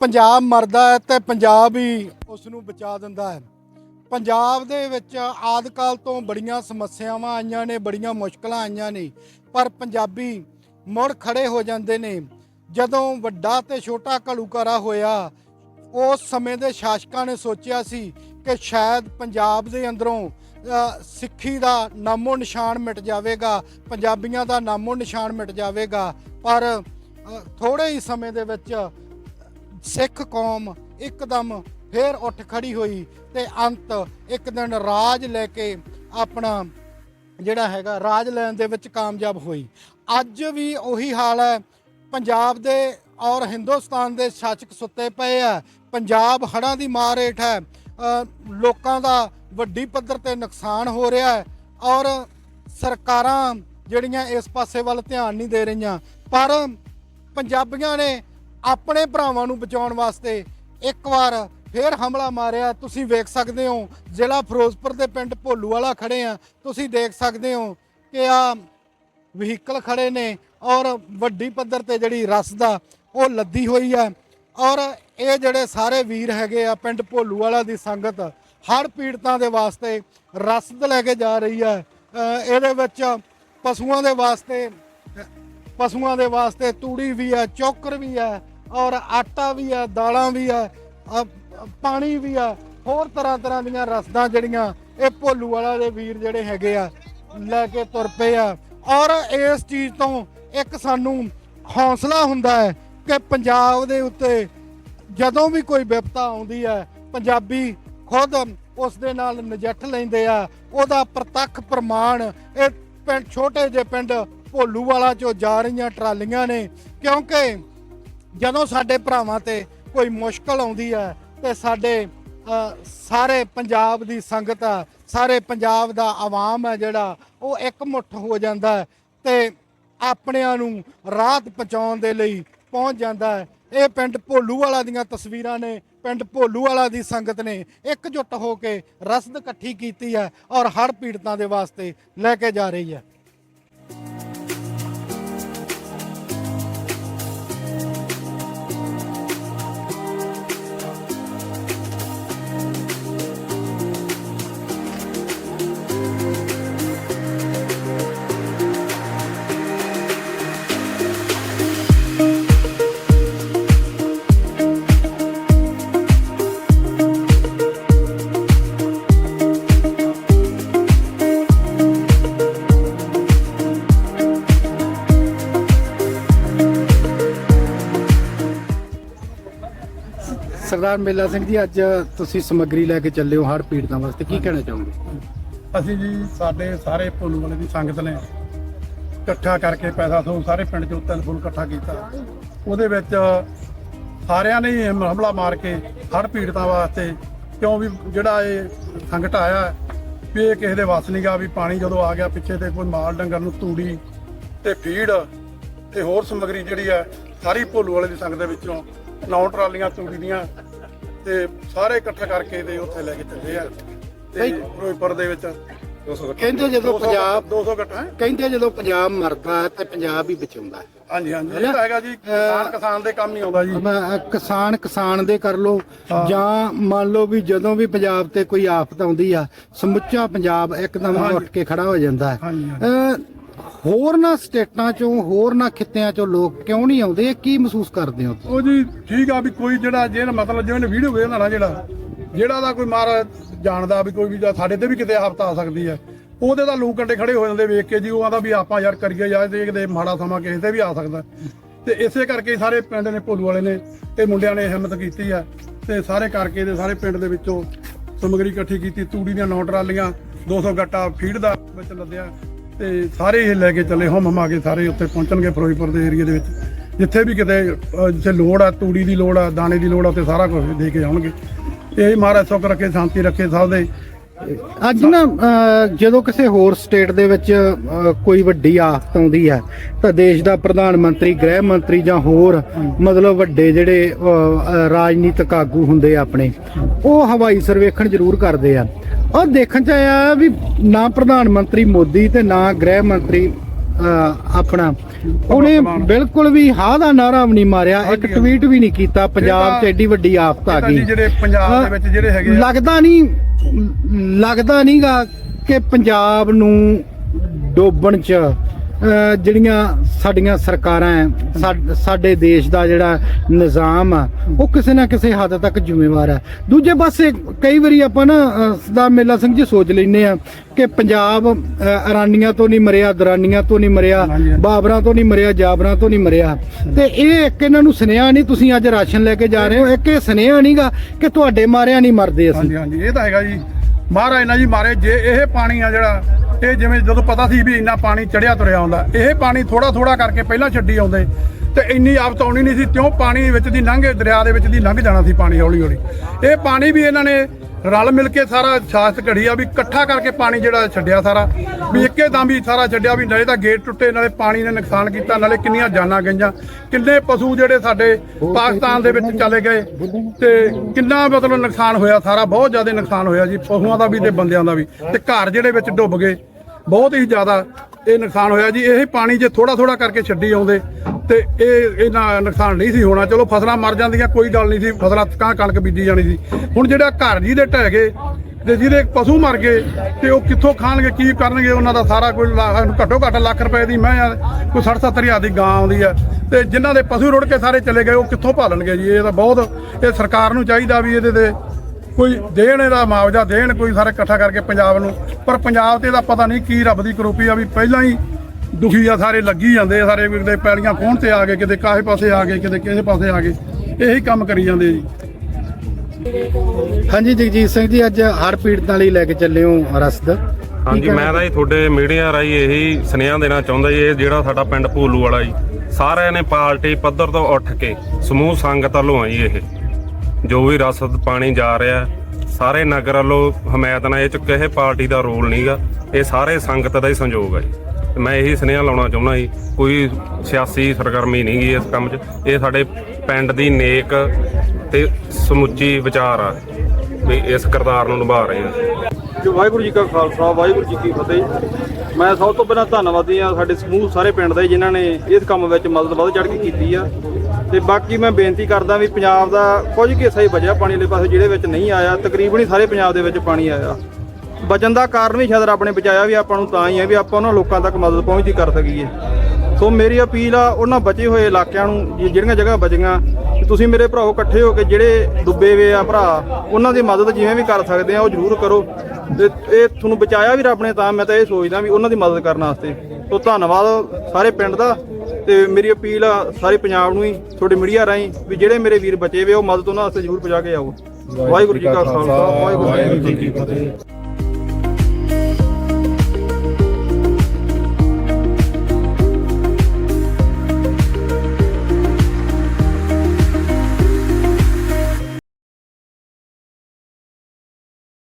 ਪੰਜਾਬ ਮਰਦਾ ਹੈ ਤੇ ਪੰਜਾਬ ਹੀ ਉਸ ਨੂੰ ਬਚਾ ਦਿੰਦਾ ਹੈ। ਪੰਜਾਬ ਦੇ ਵਿੱਚ ਆਦਕਾਲ ਤੋਂ ਬੜੀਆਂ ਸਮੱਸਿਆਵਾਂ ਆਈਆਂ ਨੇ ਬੜੀਆਂ ਮੁਸ਼ਕਲਾਂ ਆਈਆਂ ਨੇ ਪਰ ਪੰਜਾਬੀ ਮੁੜ ਖੜੇ ਹੋ ਜਾਂਦੇ ਨੇ। ਜਦੋਂ ਵੱਡਾ ਤੇ ਛੋਟਾ ਘਲੂਕਾਰਾ ਹੋਇਆ ਉਸ ਸਮੇਂ ਦੇ ਸ਼ਾਸਕਾਂ ਨੇ ਸੋਚਿਆ ਸੀ ਕਿ ਸ਼ਾਇਦ ਪੰਜਾਬ ਦੇ ਅੰਦਰੋਂ ਸਿੱਖੀ ਦਾ ਨਾਮੋ ਨਿਸ਼ਾਨ ਮਿਟ ਜਾਵੇਗਾ ਪੰਜਾਬੀਆਂ ਦਾ ਨਾਮੋ ਨਿਸ਼ਾਨ ਮਿਟ ਜਾਵੇਗਾ। ਪਰ ਅ, ਥੋੜੇ ਹੀ ਸਮੇਂ ਦੇ ਵਿੱਚ ਸਿੱਖ ਕੌਮ ਇੱਕਦਮ ਫੇਰ ਉੱਠ ਖੜੀ ਹੋਈ ਤੇ ਅੰਤ ਇੱਕ ਦਿਨ ਰਾਜ ਲੈ ਕੇ ਆਪਣਾ ਜਿਹੜਾ ਹੈਗਾ, ਰਾਜ ਲੈਣ ਦੇ ਵਿੱਚ ਕਾਮਯਾਬ ਹੋਈ। ਅੱਜ ਵੀ ਉਹੀ ਹਾਲ ਹੈ। ਪੰਜਾਬ ਦੇ ਔਰ ਹਿੰਦੁਸਤਾਨ ਦੇ ਸ਼ਾਸਕ ਸੁੱਤੇ ਪਏ ਆ। ਪੰਜਾਬ ਹੜ੍ਹਾਂ ਦੀ ਮਾਰ ਹੇਠ ਹੈ। ਲੋਕਾਂ ਦਾ ਵੱਡੀ ਪੱਧਰ ਤੇ ਨੁਕਸਾਨ ਹੋ ਰਿਹਾ ਹੈ ਔਰ ਸਰਕਾਰਾਂ ਜਿਹੜੀਆਂ ਇਸ ਪਾਸੇ ਵੱਲ ਧਿਆਨ ਨਹੀਂ ਦੇ ਰਹੀਆਂ। ਪਰ ਪੰਜਾਬੀਆਂ ਨੇ ਆਪਣੇ ਭਰਾਵਾਂ ਨੂੰ ਬਚਾਉਣ ਵਾਸਤੇ ਇੱਕ ਵਾਰ ਫੇਰ ਹਮਲਾ ਮਾਰਿਆ। ਤੁਸੀਂ ਵੇਖ ਸਕਦੇ ਹੋ, ਜ਼ਿਲ੍ਹਾ ਫਿਰੋਜ਼ਪੁਰ ਦੇ ਪਿੰਡ ਭੋਲੂ ਵਾਲਾ ਖੜੇ ਆ। ਤੁਸੀਂ ਦੇਖ ਸਕਦੇ ਹੋ ਕਿ ਆ ਵਹੀਕਲ ਖੜੇ ਨੇ ਔਰ ਵੱਡੀ ਪੱਧਰ ਤੇ ਜਿਹੜੀ ਰਸ ਦਾ ਉਹ ਲੱਦੀ ਹੋਈ ਹੈ ਔਰ ਇਹ ਜਿਹੜੇ ਸਾਰੇ ਵੀਰ ਹੈਗੇ ਆ ਪਿੰਡ ਭੋਲੂ ਵਾਲਾ ਦੀ ਸੰਗਤ, ਹੜ੍ਹ ਪੀੜਤਾਂ ਦੇ ਵਾਸਤੇ ਰਸਦ ਲੈ ਕੇ ਜਾ ਰਹੀ ਹੈ ਇਹਦੇ ਵਿੱਚ ਪਸ਼ੂਆਂ ਦੇ ਵਾਸਤੇ, ਪਸ਼ੂਆਂ ਦੇ ਵਾਸਤੇ ਤੂੜੀ ਵੀ ਹੈ ਚੌਕਰ ਵੀ ਹੈ ਔਰ ਆਟਾ ਵੀ ਹੈ ਦਾਲਾਂ ਵੀ ਹੈ ਪਾਣੀ ਵੀ ਆ, ਹੋਰ ਤਰ੍ਹਾਂ ਤਰ੍ਹਾਂ ਦੀਆਂ ਰਸਦਾਂ ਜਿਹੜੀਆਂ ਇਹ ਭੋਲੂ ਵਾਲਾ ਦੇ ਵੀਰ ਜਿਹੜੇ ਹੈਗੇ ਆ, ਲੈ ਕੇ ਤੁਰ ਪਏ ਆ। ਔਰ ਇਸ ਚੀਜ਼ ਤੋਂ ਇੱਕ ਸਾਨੂੰ ਹੌਸਲਾ ਹੁੰਦਾ ਹੈ ਕਿ ਪੰਜਾਬ ਦੇ ਉੱਤੇ ਜਦੋਂ ਵੀ ਕੋਈ ਵਿਪਤਾ ਆਉਂਦੀ ਹੈ, ਪੰਜਾਬੀ ਖੁਦ ਉਸ ਦੇ ਨਾਲ ਨਜਿੱਠ ਲੈਂਦੇ ਆ। ਉਹਦਾ ਪ੍ਰਤੱਖ ਪ੍ਰਮਾਣ ਇਹ ਪਿੰਡ, ਛੋਟੇ ਜਿਹੇ ਪਿੰਡ ਭੋਲੂ ਵਾਲਾ ਚੋਂ ਜਾ ਰਹੀਆਂ ਟਰਾਲੀਆਂ ਨੇ, ਕਿਉਂਕਿ ਜਦੋਂ ਸਾਡੇ ਭਰਾਵਾਂ ਤੇ ਕੋਈ ਮੁਸ਼ਕਲ ਆਉਂਦੀ ਹੈ ਤੇ ਸਾਡੇ ਸਾਰੇ ਪੰਜਾਬ ਦੀ ਸੰਗਤ ਆ ਸਾਰੇ ਪੰਜਾਬ ਦਾ ਆਵਾਮ ਹੈ ਜਿਹੜਾ, ਉਹ ਇਕਮੁੱਠ ਹੋ ਜਾਂਦਾ ਹੈ ਤੇ ਆਪਣਿਆਂ ਨੂੰ ਰਾਹਤ ਪਹੁੰਚਾਉਣ ਦੇ ਲਈ ਪਹੁੰਚ ਜਾਂਦਾ ਹੈ। ਇਹ ਪਿੰਡ ਭੋਲੂ ਵਾਲਾ ਦੀਆਂ ਤਸਵੀਰਾਂ ਨੇ, ਪਿੰਡ ਭੋਲੂ ਵਾਲਾ ਦੀ ਸੰਗਤ ਨੇ ਇਕਜੁੱਟ ਹੋ ਕੇ ਰਸਦ ਇਕੱਠੀ ਕੀਤੀ ਹੈ ਔਰ ਹੜ੍ਹ ਪੀੜਤਾਂ ਦੇ ਵਾਸਤੇ ਲੈ ਕੇ ਜਾ ਰਹੀ ਹੈ। ਸਰਦਾਰ ਮੇਲਾ ਸਿੰਘ ਜੀ, ਅੱਜ ਤੁਸੀਂ ਸਮੱਗਰੀ ਲੈ ਕੇ ਚੱਲੇ ਹੋ ਹੜ੍ਹ ਪੀੜਤਾਂ ਵਾਸਤੇ। ਕੀ ਕਹਿਣਾ ਚਾਹੋਗੇ? ਅਸੀਂ ਜੀ, ਸਾਡੇ ਸਾਰੇ ਭੋਲੂ ਵਾਲੇ ਦੀ ਸੰਗਤ ਨੇ ਇਕੱਠਾ ਕਰਕੇ ਪੈਸਾ ਤੋਂ ਸਾਰੇ ਪਿੰਡ ਚੋਂ ਤਿੰਨ ਫੁੱਲ ਇਕੱਠਾ ਕੀਤਾ। ਉਹਦੇ ਵਿੱਚ ਸਾਰਿਆਂ ਨੇ ਹਮਲਾ ਮਾਰ ਕੇ ਹੜ੍ਹ ਪੀੜਤਾਂ ਵਾਸਤੇ ਕਿਉਂ ਵੀ ਜਿਹੜਾ ਇਹ ਸੰਕਟ ਆਇਆ ਵੀ ਇਹ ਕਿਸੇ ਦੇ ਵੱਸ ਨਹੀਂ ਗਾ, ਵੀ ਪਾਣੀ ਜਦੋਂ ਆ ਗਿਆ ਪਿੱਛੇ ਤੇ ਕੋਈ ਮਾਲ ਡੰਗਰ ਨੂੰ ਤੂੜੀ ਤੇ ਫੀਡ ਤੇ ਹੋਰ ਸਮੱਗਰੀ ਜਿਹੜੀ ਹੈ, ਸਾਰੀ ਭੋਲੂ ਵਾਲੇ ਦੀ ਸੰਗਤ ਦੇ ਵਿੱਚੋਂ ਨੌ ਟਰਾਲੀਆਂ ਤੂੜੀ ਦੀਆਂ ਤੇ ਸਾਰੇ ਇਕੱਠਾ ਕਰਕੇ ਤੇ ਉੱਥੇ ਲੈ ਕੇ ਚੱਲੇ ਆ। ਤੇ ਫਿਰੋਜ਼ਪੁਰ ਦੇ ਵਿੱਚ 200 ਕਹਿੰਦੇ ਜਦੋਂ ਪੰਜਾਬ 200 ਇਕੱਠਾ। ਕਹਿੰਦੇ ਜਦੋਂ ਪੰਜਾਬ ਮਰਦਾ ਤੇ ਪੰਜਾਬ ਹੀ ਬਚਾਉਂਦਾ ਹਾਂਜੀ ਹਾਂਜੀ। ਇਹ ਤਾਂ ਹੈਗਾ ਜੀ ਕਿਸਾਨ ਕਿਸਾਨ ਦੇ ਕੰਮ ਹੀ ਆਉਂਦਾ ਜੀ। ਮੈਂ ਕਿਸਾਨ ਕਿਸਾਨ ਦੇ ਕਰ ਲੋ। ਜਾਂ ਮੰਨ ਲਓ ਵੀ ਜਦੋਂ ਵੀ ਪੰਜਾਬ ਤੇ ਕੋਈ ਆਫਤ ਆਉਂਦੀ ਆ ਸਮੁੱਚਾ ਪੰਜਾਬ ਇੱਕਦਮ। ਉੱਠ ਕੇ ਖੜਾ ਹੋ ਜਾਂਦਾ ਹੈ। ਹੋਰ ਨਾ ਸਟੇਟਾਂ ਚੋਂ, ਹੋਰ ਨਾ ਖਿੱਤਿਆਂ ਚੋਂ ਲੋਕ ਕਿਉਂ ਨਹੀਂ ਆਉਂਦੇ? ਇਹ ਕੀ ਮਹਿਸੂਸ ਕਰਦੇ ਹੋ ਉਹ ਜੀ ਠੀਕ ਆ ਵੀ ਕੋਈ ਜਿਹੜਾ ਜਿਹੜਾ ਮਤਲਬ ਜਿਵੇਂ ਵੀਡੀਓ ਵੇਖਦਾ ਨਾ ਜਿਹੜਾ ਜਿਹੜਾ ਦਾ ਕੋਈ ਮਾਰ ਜਾਣਦਾ ਵੀ ਕੋਈ ਵੀ ਜਾਂ ਸਾਡੇ ਤੇ ਵੀ ਕਿਤੇ ਆਫਤ ਆ ਸਕਦੀ ਹੈ, ਉਹਦੇ ਤਾਂ ਲੋਕ ਕੰਡੇ ਖੜੇ ਹੋ ਜਾਂਦੇ ਵੇਖ ਕੇ ਜੀ, ਉਹ ਆਂਦਾ ਵੀ ਆਪਾਂ ਯਾਰ ਕਰੀਏ ਯਾਰ ਦੇਖਦੇ ਮਾੜਾ ਸਮਾਂ ਕਿਸੇ ਤੇ ਵੀ ਆ ਸਕਦਾ। ਤੇ ਇਸੇ ਕਰਕੇ ਸਾਰੇ ਪਿੰਡ ਨੇ, ਭੋਲੂ ਵਾਲੇ ਨੇ ਤੇ ਮੁੰਡਿਆਂ ਨੇ ਹਿੰਮਤ ਕੀਤੀ ਆ, ਤੇ ਸਾਰੇ ਕਰਕੇ ਤੇ ਸਾਰੇ ਪਿੰਡ ਦੇ ਵਿੱਚੋਂ ਸਮਗਰੀ ਇਕੱਠੀ ਕੀਤੀ, ਤੂੜੀ ਦੀਆਂ ਨੌ ਟਰਾਲੀਆਂ 200 ਗੱਟਾ ਫੀਡ ਦਾ ਵਿੱਚ ਲੱਦਿਆ ਤੇ ਸਾਰੇ ਇਹ ਲੈ ਕੇ ਚੱਲੇ ਹਮ ਹਮਾ ਕੇ ਸਾਰੇ ਉੱਥੇ ਪਹੁੰਚਣਗੇ ਫਿਰੋਜ਼ਪੁਰ ਦੇ ਏਰੀਆ ਦੇ ਵਿੱਚ। ਜਿੱਥੇ ਵੀ ਕਿਤੇ ਜਿੱਥੇ ਲੋੜ ਆ, ਤੂੜੀ ਦੀ ਲੋੜ ਆ, ਦਾਣੇ ਦੀ ਲੋੜ ਆ, ਉੱਥੇ ਸਾਰਾ ਕੁਝ ਦੇ ਕੇ ਆਉਣਗੇ। ਇਹ ਮਹਾਰਾਜ ਸੁੱਖ ਰੱਖੇ, ਸ਼ਾਂਤੀ ਰੱਖੇ ਸਭ ਦੇ। ਅੱਜ ਨਾ ਜਦੋਂ ਕਿਸੇ ਹੋਰ ਸਟੇਟ ਦੇ ਵਿੱਚ ਕੋਈ ਵੱਡੀ ਆਫਤ ਆਉਂਦੀ ਹੈ, ਤਾਂ ਦੇਸ਼ ਦਾ ਪ੍ਰਧਾਨ ਮੰਤਰੀ, ਗ੍ਰਹਿ ਮੰਤਰੀ ਜਾਂ ਹੋਰ, ਮਤਲਬ ਵੱਡੇ ਜਿਹੜੇ ਰਾਜਨੀਤਿਕ ਆਗੂ ਹੁੰਦੇ ਆ ਆਪਣੇ, ਉਹ ਹਵਾਈ ਸਰਵੇਖਣ ਜ਼ਰੂਰ ਕਰਦੇ ਆ। ਔਰ ਦੇਖਣ ਚ ਆਇਆ ਵੀ ਨਾ ਪ੍ਰਧਾਨ ਮੰਤਰੀ ਮੋਦੀ ਤੇ ਨਾ ਗ੍ਰਹਿ ਮੰਤਰੀ ਆਪਣਾ ਉਹਨੇ। ਬਿਲਕੁਲ ਵੀ ਹਾਂ ਦਾ ਨਾਰਾ ਵੀ ਨਹੀਂ ਮਾਰਿਆ ਇੱਕ। ਟਵੀਟ ਵੀ ਨਹੀਂ ਕੀਤਾ ਪੰਜਾਬ 'ਚ ਐਡੀ ਵੱਡੀ ਆਫਤ ਆ ਗਈ ਜਿਹੜੇ ਪੰਜਾਬ ਦੇ ਵਿੱਚ ਜਿਹੜੇ ਹੈਗੇ ਆ ਲੱਗਦਾ ਨਹੀਂ ਲੱਗਦਾ ਨਹੀਂਗਾ ਕਿ ਪੰਜਾਬ ਨੂੰ ਡੋਬਣ 'ਚ ਜਿਹੜੀਆਂ ਸਾਡੀਆਂ ਸਰਕਾਰਾਂ ਹੈ, ਸਾਡੇ ਦੇਸ਼ ਦਾ ਜਿਹੜਾ ਨਿਜ਼ਾਮ ਆ ਉਹ ਕਿਸੇ ਨਾ ਕਿਸੇ ਹੱਦ ਤੱਕ ਜ਼ਿੰਮੇਵਾਰ ਹੈ ਦੂਜੇ ਪਾਸੇ ਕਈ ਵਾਰੀ ਆਪਾਂ ਨਾ ਸਰਦਾਰ ਮੇਲਾ ਸਿੰਘ ਜੀ ਸੋਚ ਲੈਂਦੇ ਆ ਕਿ ਪੰਜਾਬ ਅਹ, ਇਰਾਨੀਆਂ ਤੋਂ ਨਹੀਂ ਮਰਿਆ ਦਰਾਨੀਆਂ ਤੋਂ ਨਹੀਂ ਮਰਿਆ। ਬਾਬਰਾਂ ਤੋਂ ਨਹੀਂ ਮਰਿਆ ਜਾਬਰਾਂ ਤੋਂ ਨਹੀਂ ਮਰਿਆ। ਤੇ ਇਹ ਇੱਕ ਇਹਨਾਂ ਨੂੰ ਸੁਨੇਹਾ ਨਹੀਂ ਤੁਸੀਂ ਅੱਜ ਰਾਸ਼ਨ ਲੈ ਕੇ ਜਾ ਰਹੇ ਹੋ ਇੱਕ ਇਹ ਸੁਨੇਹਾ ਨਹੀਂਗਾ ਕਿ ਤੁਹਾਡੇ ਮਾਰਿਆ ਨਹੀਂ ਮਰਦੇ ਅਸੀਂ। ਹਾਂਜੀ ਹਾਂਜੀ ਇਹ ਤਾਂ ਹੈਗਾ ਜੀ। ਮਹਾਰਾਜ ਨਾ ਜੀ ਮਾਰੇ, ਜੇ ਇਹ ਪਾਣੀ ਆ ਜਿਹੜਾ, ਇਹ ਜਿਵੇਂ ਜਦੋਂ ਪਤਾ ਸੀ ਵੀ ਇੰਨਾ ਪਾਣੀ ਚੜਿਆ ਤੁਰਿਆ ਆਉਂਦਾ, ਇਹ ਪਾਣੀ ਥੋੜਾ ਥੋੜਾ ਕਰਕੇ ਪਹਿਲਾਂ ਛੱਡੀ ਆਉਂਦੇ, ਤੇ ਇੰਨੀ ਆਫਤ ਆਉਣੀ ਨਹੀਂ ਸੀ ਕਿਉਂ ਪਾਣੀ ਵਿੱਚ ਦੀ ਲੰਘੇ, ਦਰਿਆ ਦੇ ਵਿੱਚ ਦੀ ਲੰਘ ਜਾਣਾ ਸੀ ਪਾਣੀ ਹੌਲੀ ਹੌਲੀ ਇਹ ਪਾਣੀ ਵੀ ਇਹਨਾਂ ਨੇ ਰਲ ਮਿਲ ਕੇ ਸਾਰਾ ਸਾਜ਼ਤ ਘੜੀ ਆ ਵੀ ਇਕੱਠਾ ਕਰਕੇ ਪਾਣੀ ਜਿਹੜਾ ਛੱਡਿਆ ਸਾਰਾ ਵੀ ਇੱਕੇ ਦਮ ਵੀ ਸਾਰਾ ਛੱਡਿਆ ਵੀ ਨਾਲੇ ਤਾਂ ਗੇਟ ਟੁੱਟੇ ਨਾਲੇ ਪਾਣੀ ਨੇ ਨੁਕਸਾਨ ਕੀਤਾ ਨਾਲੇ ਕਿੰਨੀਆਂ ਜਾਨਾਂ ਗਈਆਂ। ਕਿੰਨੇ ਪਸ਼ੂ ਜਿਹੜੇ ਸਾਡੇ ਪਾਕਿਸਤਾਨ ਦੇ ਵਿੱਚ ਚਲੇ ਗਏ ਤੇ ਕਿੰਨਾ ਮਤਲਬ ਨੁਕਸਾਨ ਹੋਇਆ ਸਾਰਾ ਬਹੁਤ ਜ਼ਿਆਦਾ ਨੁਕਸਾਨ ਹੋਇਆ ਜੀ ਪਸ਼ੂਆਂ ਦਾ ਵੀ ਤੇ ਬੰਦਿਆਂ ਦਾ ਵੀ। ਤੇ ਘਰ ਜਿਹੜੇ ਵਿੱਚ ਡੁੱਬ ਗਏ ਬਹੁਤ ਹੀ ਜ਼ਿਆਦਾ ਇਹ ਨੁਕਸਾਨ ਹੋਇਆ ਜੀ, ਇਹ ਪਾਣੀ ਜੇ ਥੋੜਾ ਥੋੜਾ ਕਰਕੇ ਛੱਡੀ ਆਉਂਦੇ ਤੇ ਇਹ ਇਹਨਾਂ ਨੁਕਸਾਨ ਨਹੀਂ ਸੀ ਹੋਣਾ। ਚਲੋ ਫਸਲਾਂ ਮਰ ਜਾਂਦੀਆਂ, ਕੋਈ ਗੱਲ ਨਹੀਂ ਸੀ, ਫਸਲਾਂ ਕਾਂ ਕਣਕ ਬੀਜੀ ਜਾਣੀ ਸੀ। ਹੁਣ ਜਿਹੜਾ ਘਰ ਜੀ ਦੇ ਢਹਿ ਗਏ ਤੇ ਜਿਹਦੇ ਪਸ਼ੂ ਮਰ ਗਏ ਤੇ ਉਹ ਕਿੱਥੋਂ ਖਾਣਗੇ, ਕੀ ਕਰਨਗੇ, ਉਹਨਾਂ ਦਾ ਸਾਰਾ ਕੋਈ ਲਾ- ਘੱਟੋ ਘੱਟ ਲੱਖ ਰੁਪਏ ਦੀ ਮੈਂ, ਕੋਈ 60 70 ਹਜ਼ਾਰ ਦੀ ਗਾਂ ਆਉਂਦੀ ਆ ਤੇ ਜਿਨ੍ਹਾਂ ਦੇ ਪਸ਼ੂ ਰੁੜ ਕੇ ਸਾਰੇ ਚਲੇ ਗਏ, ਉਹ ਕਿੱਥੋਂ ਭਾਲਣਗੇ ਜੀ? ਇਹ ਤਾਂ ਬਹੁਤ, ਇਹ ਸਰਕਾਰ ਨੂੰ ਚਾਹੀਦਾ ਵੀ ਇਹਦੇ ਤੇ ਕੋਈ ਦੇਣ ਇਹਦਾ ਮੁਆਵਜ਼ਾ ਦੇਣ ਕੋਈ ਸਾਰੇ ਇਕੱਠਾ ਕਰਕੇ ਪੰਜਾਬ ਨੂੰ। ਪਰ ਪੰਜਾਬ ਤੇ ਇਹਦਾ ਪਤਾ ਨਹੀਂ ਕੀ ਰੱਬ ਦੀ ਕਰੋਪੀ ਆ ਵੀ ਪਹਿਲਾਂ ਹੀ ਦੁਖੀ ਆ ਸਾਰੇ ਲੱਗੀ ਜਾਂਦੇ ਆ ਸਾਰੇ ਕਿਤੇ ਪੈਲੀਆਂ ਕੋਣ ਤੇ ਆ ਗਏ ਕਿਤੇ ਕਾਹੇ ਪਾਸੇ ਆ ਗਏ ਕਿਤੇ ਕਿਸੇ ਪਾਸੇ ਆ ਗਏ। ਇਹੀ ਕੰਮ ਕਰੀ ਜਾਂਦੇ ਜੀ। ਹਾਂਜੀ ਜਗਜੀਤ ਸਿੰਘ ਜੀ ਅੱਜ ਹਰ ਪੀੜਤਾਂ ਲਈ ਲੈ ਕੇ ਚੱਲੇ ਹੋ ਰਸਦ। ਹਾਂਜੀ ਮੈਂ ਤਾਂ ਜੀ ਤੁਹਾਡੇ ਮੀਡੀਆ ਰਾਹੀਂ ਇਹੀ ਸੁਨੇਹਾ ਦੇਣਾ ਚਾਹੁੰਦਾ ਜੀ ਇਹ ਜਿਹੜਾ ਸਾਡਾ ਪਿੰਡ ਭੂਲੂ ਵਾਲਾ ਜੀ। ਸਾਰਿਆਂ ਨੇ ਪਾਰਟੀ ਪੱਧਰ ਤੋਂ ਉੱਠ ਕੇ ਸਮੂਹ ਸੰਗਤ ਵੱਲੋਂ ਆ ਜੀ ਇਹ। ਜੋ ਵੀ ਰਸਦ ਪਾਣੀ ਜਾ ਰਿਹਾ ਸਾਰੇ ਨਗਰ ਵੱਲੋਂ ਹਮਾਇਤ ਨਾਲ ਇਹ ਚ ਕਿਸੇ ਪਾਰਟੀ ਦਾ ਰੋਲ ਨਹੀਂਗਾ ਇਹ ਸਾਰੇ ਸੰਗਤ ਦਾ ਹੀ ਸੰਯੋਗ ਹੈ ਜੀ। ਮੈਂ ਇਹੀ ਸੁਨੇਹਾ ਲਾਉਣਾ ਚਾਹੁੰਦਾ ਜੀ, ਕੋਈ ਸਿਆਸੀ ਸਰਗਰਮੀ ਨਹੀਂ ਗੀ ਇਸ ਕੰਮ 'ਚ। ਇਹ ਸਾਡੇ ਪਿੰਡ ਦੀ ਨੇਕ ਤੇ ਸਮੁੱਚੀ ਵਿਚਾਰ ਆ ਵੀ ਇਸ ਕਿਰਦਾਰ ਨੂੰ ਨਿਭਾ ਰਹੇ ਆ ਜੋ, ਵਾਹਿਗੁਰੂ ਜੀ ਕਾ ਖਾਲਸਾ, ਵਾਹਿਗੁਰੂ ਜੀ ਕੀ ਫਤਿਹ। ਮੈਂ ਸਭ ਤੋਂ ਪਹਿਲਾਂ ਧੰਨਵਾਦੀ ਆ ਸਾਡੇ ਸਮੂਹ, ਸਾਰੇ ਪਿੰਡ ਦੇ ਜਿਨ੍ਹਾਂ ਨੇ ਇਸ ਕੰਮ ਵਿੱਚ ਮਦਦ ਵੱਧ ਚੜ੍ਹ ਕੇ ਕੀਤੀ ਆ। ਤੇ ਬਾਕੀ ਮੈਂ ਬੇਨਤੀ ਕਰਦਾ ਵੀ ਪੰਜਾਬ ਦਾ ਕੁਝ ਕੁ ਹਿੱਸਾ ਹੀ ਬਚਿਆ ਪਾਣੀ ਵਾਲੇ ਪਾਸੇ ਜਿਹੜੇ ਵਿੱਚ ਨਹੀਂ ਆਇਆ। ਤਕਰੀਬਨ ਹੀ ਸਾਰੇ ਪੰਜਾਬ ਦੇ ਵਿੱਚ ਪਾਣੀ ਆਇਆ। ਬਚਣ ਦਾ ਕਾਰਨ ਵੀ ਸ਼ਾਇਦ ਰੱਬ ਨੇ ਬਚਾਇਆ ਵੀ ਆਪਾਂ ਨੂੰ ਤਾਂ ਹੀ ਹੈ ਵੀ ਆਪਾਂ ਉਹਨਾਂ ਲੋਕਾਂ ਤੱਕ ਮਦਦ ਪਹੁੰਚਦੀ ਕਰ ਸਕੀਏ। ਸੋ ਮੇਰੀ ਅਪੀਲ ਆ, ਉਹਨਾਂ ਬਚੇ ਹੋਏ ਇਲਾਕਿਆਂ ਨੂੰ, ਜਿ- ਜਿਹੜੀਆਂ ਜਗ੍ਹਾ ਬਚੀਆਂ ਤੁਸੀਂ ਮੇਰੇ ਭਰਾਓ ਇਕੱਠੇ ਹੋ ਕੇ ਜਿਹੜੇ ਡੁੱਬੇ ਵੇ ਆ ਭਰਾ, ਉਹਨਾਂ ਦੀ ਮਦਦ ਜਿਵੇਂ ਵੀ ਕਰ ਸਕਦੇ ਆ, ਉਹ ਜ਼ਰੂਰ ਕਰੋ। ਤੇ ਇਹ ਤੁਹਾਨੂੰ ਬਚਾਇਆ ਵੀ ਰੱਬ ਨੇ ਤਾਂ ਮੈਂ ਤਾਂ ਇਹ ਸੋਚਦਾ ਵੀ ਉਹਨਾਂ ਦੀ ਮਦਦ ਕਰਨ ਵਾਸਤੇ। ਸੋ ਧੰਨਵਾਦ ਸਾਰੇ ਪਿੰਡ ਦਾ। ਤੇ ਮੇਰੀ ਅਪੀਲ ਆ ਸਾਰੇ ਪੰਜਾਬ ਨੂੰ ਹੀ ਤੁਹਾਡੇ ਮੀਡੀਆ ਰਾਹੀਂ ਵੀ ਜਿਹੜੇ ਮੇਰੇ ਵੀਰ ਬਚੇ ਹੋਏ ਉਹ ਮਦਦ ਉਹਨਾਂ ਵਾਸਤੇ ਜ਼ਰੂਰ ਪਹੁੰਚਾ ਕੇ ਆਓ। ਵਾਹਿਗੁਰੂ ਜੀ ਕਾ ਖਾਲਸਾ ਵਾਹਿਗੁਰੂ ਜੀ ਕੀ ਫਤਿਹ।